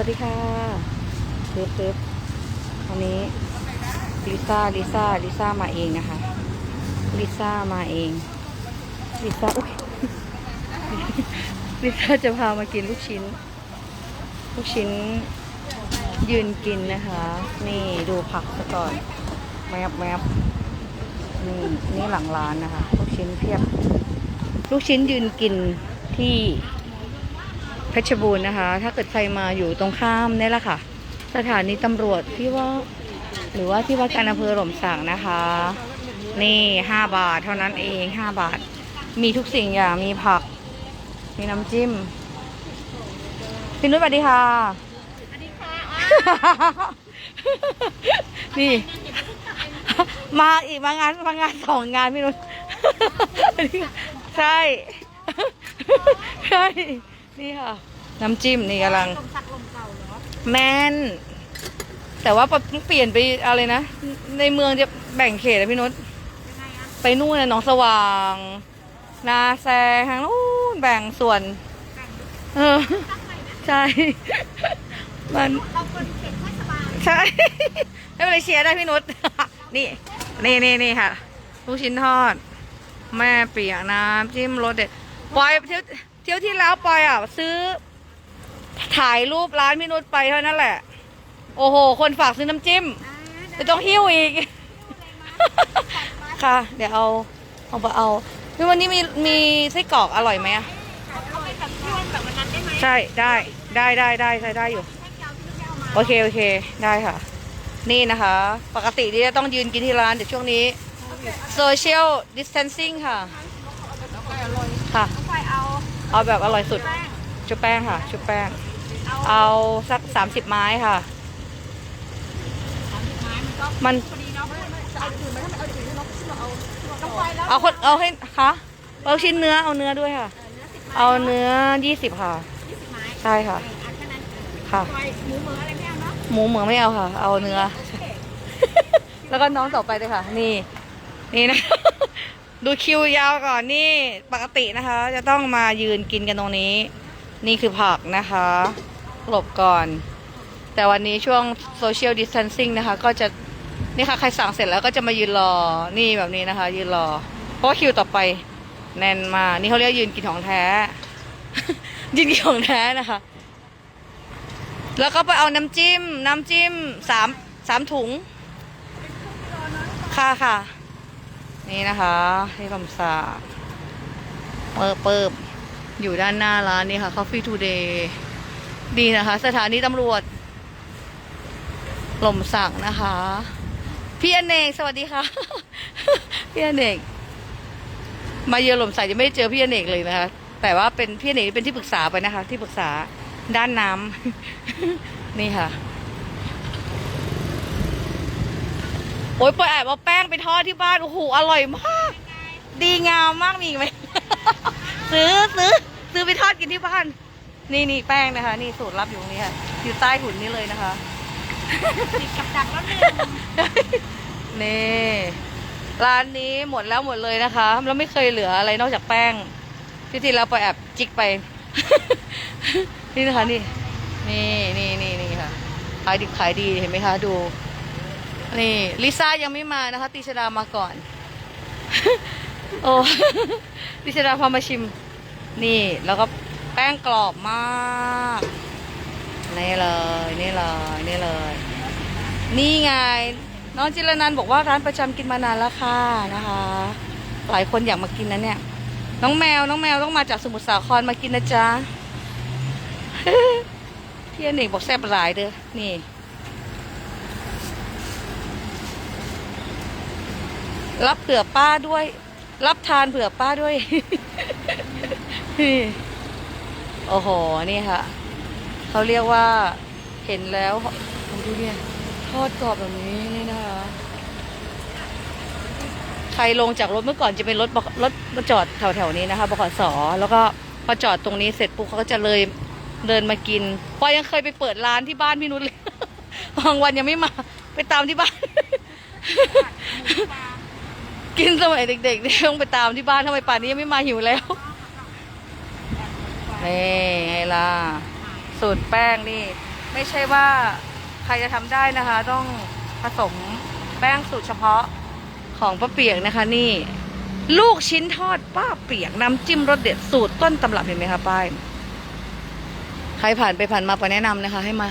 วัสดีค่ะเป๊บเป๊บวันนี้ลิซ่าลิซ่าลิซ่ามาเองนะคะลิซ่ามาเองลิซ่าอุ๊ยลิซ่าจะพามากินลูกชิ้น ลูกชิ้นยืนกินนะคะ นี่ดูผักซะก่อนแมบแมบนี่นี่หลังร้านนะคะ ลูกชิ้นเพียบ ลูกชิ้นยืนกินที่ ชรบูรณ์นะคะ ถ้าเกิดใครมาอยู่ตรงข้ามนี่แหละค่ะ สถานีตำรวจที่ว่า หรือว่าที่ว่าการอำเภอหล่มสักนะคะ นี่ห้าบาทเท่านั้นเองห้าบาท มีทุกสิ่งอย่างมีผัก มีน้ำจิ้มพี่นุ้ยสวัสดีค่ะสวัสดีค่ะนี่ มาอีกมางานมางานสองงานพี่นุ้ยใช่ ใช่ นี่ค่ะ น้ำจิ้มนี่กำลัง ลมสักลมเก่าเหรอแมนแต่ว่าเพิ่งเปลี่ยนไปอะไรนะ ในเมืองจะแบ่งเขตนะพี่นุชยังไงอะไปนู่นนะหนองสว่าง นาแซทางนู้นแบ่งส่วน แบ่งเออ ตั้งใหม่นะใช่ มัน เราคนเก็บให้สบายใช่ ไม่เป็นไรเชียร์ได้พี่นุช นี่ นี่นี่นี่ค่ะ ลูกชิ้นทอด แม่เปียกน้ำจิ้มรสเด็ดปอยเที่ยวเที่ยวที่แล้วปอยอะ ซื้อ ถ่ายรูปร้านพี่นุชไปเท่านั้นแหละ โอ้โห คนฝากซื้อน้ำจิ้มอ่าไม่ต้องหิ้วอีก ค่ะ เดี๋ยวเอาเอาไปเอาพี่วันนี้มีมีไส้กรอกอร่อยไหมอะเอาไปแบบที่วันแบบวันนั้นได้ไหมใช่ได้ได้ได้ได้ใช้ได้อยู่ให้เจ้าที่ไม่เอามาโอเคโอเคได้ค่ะ นี่นะคะ ปกติที่จะต้องยืนกินที่ร้านแต่ช่วงนี้ social distancing ค่ะค่ะน้องไฟ เอาแบบอร่อยสุด ชุบแป้งค่ะ ชุบแป้ง เอาสักสามสิบไม้ค่ะสามสิบไม้มันเอาคนเอาให้คะเอาชิ้นเนื้อเอาเนื้อด้วยค่ะ เอาเนื้อยี่สิบค่ะยี่สิบไม้ใช่ค่ะ ค่ะ หมูเหมืออะไรไม่เอาเนาะหมูเหมือไม่เอาค่ะ เอาเนื้อ แล้วก็น้องต่อไปเลยค่ะ นี่ นี่นะ ดูคิวยาวก่อนนี่ปกตินะคะ จะต้องมายืนกินกันตรงนี้ นี่คือผักนะคะหลบก่อน แต่วันนี้ช่วงโซเชียลดิส a ทนซิ่งนะคะ ก็จะนี่ค่ะใครสั่งเสร็จแล้วก็จะมายืนรอนี่แบบนี้นะคะ ยืนรอ เพราะคิวต่อไปแน่นมากนี่เขาเรียกยืนกินของแท้ ยืนกินของแท้นะคะ แล้วก็ไปเอาน้ำจิ้ม น้ำจิ้มสามสามถุงค่ะค่ะ นี่นะคะที่ลำสาเปิบเปิบอยู่ด้านหน้าร้านนี่ค่ะ Coffee Today ดีนะคะ สถานีตำรวจหล่มสักนะคะ พี่อเนกสวัสดีค่ะ พี่อเนกมาเยือนหล่มสักยังไม่ได้เจอพี่อเนกเลยนะคะ แต่ว่าเป็นพี่อเนกเป็นที่ปรึกษาไปนะคะ ที่ปรึกษาด้านน้ำนี่ค่ะ โอ้ยปอยแอบเอาแป้งไปทอดที่บ้าน โอ้โห อร่อยมาก ดีงามมากมีไหม ซื้อซื้อซื้อไปทอดกินที่บ้าน นี่นี่แป้งนะคะ นี่สูตรลับอยู่ตรงนี้ค่ะ อยู่ใต้หุ่นนี่เลยนะคะติดกับดักแล้วหนึ่งนี่ร้านนี้หมดแล้วหมดเลยนะคะแล้วไม่เคยเหลืออะไรนอกจากแป้ง ที่ที่เราไปแอบจิกไป นี่นะคะนี่ นี่นี่นี่นี่ค่ะ ขายดิบขายดีเห็นไหมคะ ดู นี่ลิซ่ายังไม่มานะคะติชดามาก่อน โอ้ติชดาพามาชิม นี่แล้วก็แป้งกรอบมากนี่เลยนี่เลยนี่เลย นี่ไง น้องจิรนันบอกว่าร้านประจำกินมานานแล้วค่ะนะคะ หลายคนอยากมากินนะเนี่ย น้องแมวน้องแมวต้องมาจากสมุทรสาครมากินนะจ๊ะพี่อเนกบอกแซ่บหลายเด้อนี่ รับเผื่อป้าด้วย รับทานเผื่อป้าด้วย โอ้โห นี่ค่ะ เขาเรียกว่าเห็นแล้วดูเนี่ยทอดกรอบแบบนี้นี่นะคะ ใครลงจากรถเมื่อก่อนจะเป็นรถรถมาจอดแถวๆนี้นะคะบขสแล้วก็พอจอดตรงนี้เสร็จปุ๊บเขาก็จะเลยเดินมากินปอยยังเคยไปเปิดร้านที่บ้านพี่นุชเลยบางวันยังไม่มา ไปตามที่บ้าน กินสมัยเด็กๆเนี่ยต้องไปตามที่บ้านทำไมป่านนี้ยังไม่มาหิวแล้วนี่ไงล่ะ สูตรแป้งนี่ ไม่ใช่ว่าใครจะทำได้นะคะ ต้องผสมแป้งสูตรเฉพาะของป้าเปียกนะคะ นี่ ลูกชิ้นทอดป้าเปียกน้ำจิ้มรสเด็ดสูตรต้นตำรับเห็นไหมคะป้ายใครผ่านไปผ่านมาไปแนะนำนะคะ ให้มา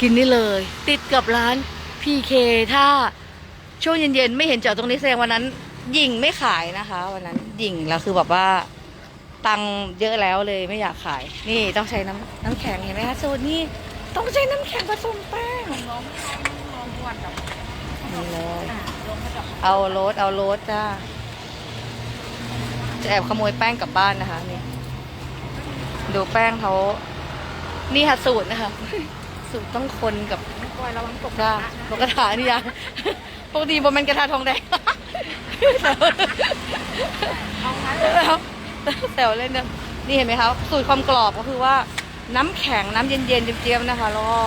กินนี่เลย ติดกับร้าน PK ถ้าช่วงเย็นๆ ไม่เห็นจอดตรงนี้แสดงวันนั้น หญิงไม่ขายนะคะวันนั้นหญิงแล้วคือแบบว่าตังค์เยอะแล้วเลยไม่อยากขาย นี่ต้องใช้น้ำน้ำแข็งเห็นไหมคะสูตรนี้ต้องใช้น้ำแข็งผสมแป้งน้องน้องวันกับนี่เลยเอาโรสเอาโรสจ้าจะแอบขโมยแป้งกลับบ้านนะคะนี่ดูแป้งเขานี่ค่ะสูตรนะคะ สูตรต้องคนกับ น้องก้อยระวังตกจ้านะปกระถานี่ยังปกติบนมันกระทาทองแดงเอางั้นแล้วแซวเล่นเนี่ยนี่เห็นไหมคะสูตรความกรอบก็คือว่าน้ำแข็งน้ำเย็นๆเจี๊ยบๆนะคะแล้วก็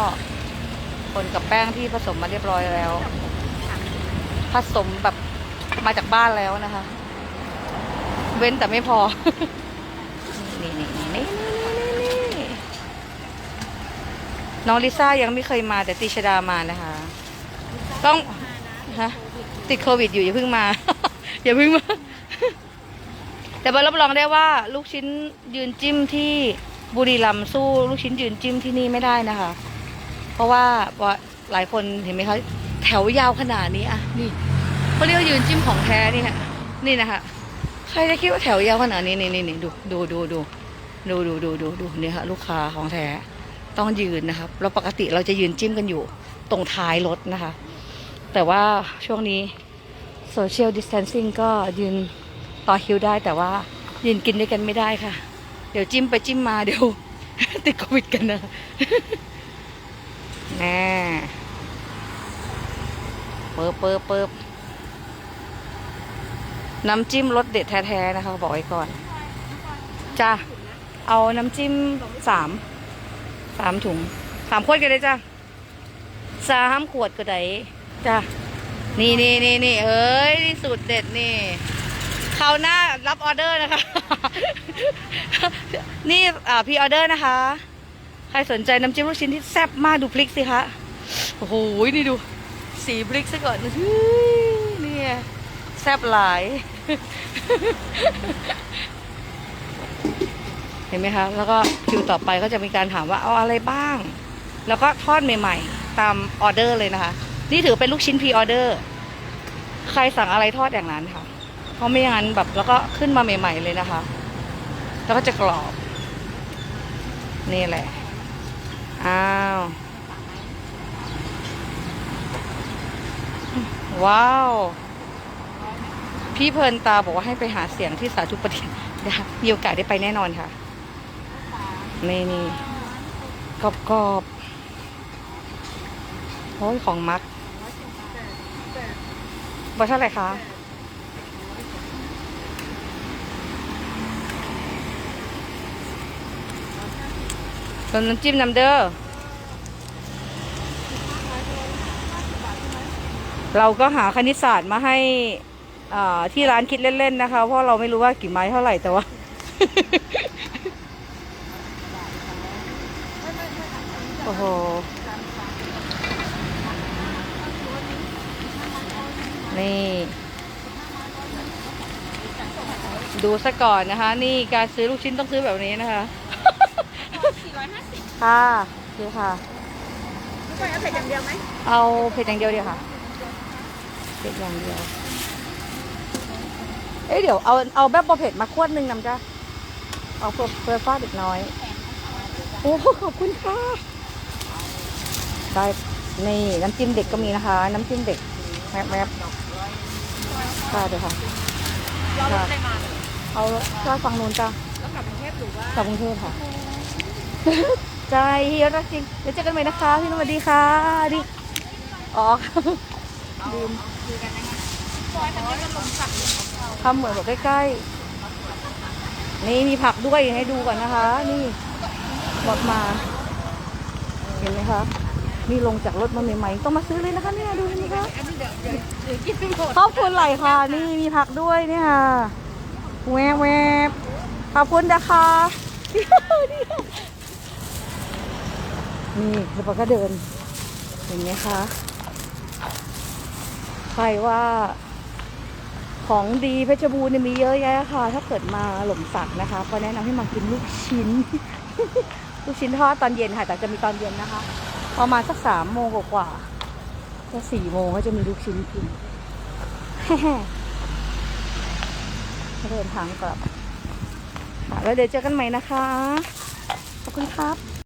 คนกับแป้งที่ผสมมาเรียบร้อยแล้ว ผสมแบบมาจากบ้านแล้วนะคะ เว้นแต่ไม่พอ นี่นี่นี่นี่นี่นี่ น้องลิซ่ายังไม่เคยมาแต่ติชดามานะคะ ต้องฮะติดโควิดอยู่อย่าเพิ่งมา อย่าเพิ่งมา แต่บรับรองได้ว่า ลูกชิ้นยืนจิ้มที่บุรีรัมย์สู้ลูกชิ้นยืนจิ้มที่นี่ไม่ได้นะคะ เพราะว่าว่าหลายคนเห็นไหมคะแถวยาวขนาดนี้อะนี่เขาเรียกว่ายืนจิ้มของแท้นี่ค่ะนี่นะคะใครจะคิดว่าแถวยาวขนาดนี้นี่นี่นี่ดูดูดูดูดูดูดูดูดูนี่ค่ะลูกค้าของแท้ ต้องยืนนะครับเราปกติเราจะยืนจิ้มกันอยู่ตรงท้ายรถนะคะ แต่ว่าช่วงนี้โซเชียลดิส a ทนซิ่งก็ยืนต่อคิวได้แต่ว่ายืนกินด้วยกันไม่ได้ค่ะ เดี๋ยวจิ้มไปจิ้มมาเดี๋ยวติดโควิดกันนะแน่เปิบเปิบเปิบน้ำจิ้มรสเด็ดแท้ๆนะคะ บอกไว้ก่อน จ้าเอาน้ำจิ้มสาม สามถุงสามขวดกันเลยจ้าสามขวดก็ได้จ้านี่นี่นี่นี่เฮ้ยนี่สูตรเด็ดนี่คราวหน้ารับออเดอร์นะคะ นี่อ่าพี่ออเดอร์นะคะ ใครสนใจน้ำจิ้มลูกชิ้นที่แซ่บมากดูพริกสิคะโอ้โหนี่ดู สีพริกซะก่อนเฮ้ยนี่แซ่บหลาย เห็นไหมคะแล้วก็คิวต่อไปก็จะมีการถามว่าเอาอะไรบ้าง แล้วก็ทอดใหม่ ๆ ตามออเดอร์เลยนะคะ นี่ถือเป็นลูกชิ้นพรีออเดอร์ใครสั่งอะไรทอดอย่างนั้นค่ะ เพราะไม่อย่างนั้นแบบแล้วก็ขึ้นมาใหม่ ๆ เลยนะคะ แล้วก็จะกรอบ นี่แหละ อ้าว ว้าว พี่เพลินตาบอกว่าให้ไปหาเสียงที่สาธุประดิษฐ์มีโอกาสได้ไปแน่นอนค่ะ นี่นี่กรอบกรอบๆโอ้ยของมักบอเท่าไหร่คะเติมน้ำจิ้มน้ำเด้อ เราก็หาคณิตศาสตร์มาให้ที่ร้านคิดเล่น ๆ นะคะ เพราะเราไม่รู้ว่ากี่ไม้เท่าไหร่แต่ว่า อ้โห นี่ ดูซะก่อนนะคะ นี่การซื้อลูกชิ้นต้องซื้อแบบนี้นะคะสี่ร้อยห้าสิบค่ะคือค่ะน้องก้อยเอาเผ็ดอย่างเดียวไหม เอาเผ็ดอย่างเดียวเดียวค่ะ เผ็ดอย่างเดียว เอ้ยเดี๋ยวเอาเอาแบบบอเผ็ดมาขวดหนึ่งนำจ้ะเอาเพื่อเพื่อฟ้าเด็กน้อย โอ้ขอบคุณค่ะ ได้นี่น้ำจิ้มเด็กก็มีนะคะ น้ำจิ้มเด็กแมบแมบค่ะเดี๋ยวค่ะเรารถอะไรมาเลยเอาก็ฟังนู้นจ้ะแล้วกลับกรุงเทพหรือว่ากลับกรุงเทพค่ะใจเฮียรักจริงเดี๋ยวเจอกันใหม่นะคะ พี่นุ่มสวัสดีค่ะดิอ๋อลืมคุยกันนะคะซอยมันจะลงสักทำเหมือนแบบใกล้ๆ นี่มีผักด้วยให้ดูก่อนนะคะ นี่หมดมา เห็นไหมคะ นี่ลงจากรถมาใหม่ๆต้องมาซื้อเลยนะคะเนี่ยดูเห็นไหมคะอันนี้เดี๋ยวเดี๋ยวเดี๋ยวกินไม่หมดขอบคุณไหลายค่ะ นี่มีผักด้วยเนี่ยค่ะแวบแวบขอบคุณนะคะนนี่แล้วปาก็เดินเห็นไหมคะใครว่าของดีเพชรบูรณ์เนี่ยมีเยอะแยะค่ะ ถ้าเกิดมาหล่มสักนะคะ ก็แนะนำให้มากินลูกชิ้น ลูกชิ้นทอดตอนเย็นค่ะ แต่จะมีตอนเย็นนะคะ ประมาณสักสามโมงกว่าๆก็สี่โมงก็จะมีลูกชิ้นกินเดินทางกลับแล้วเดี๋ยวเจอกันใหม่นะคะ ขอบคุณครับ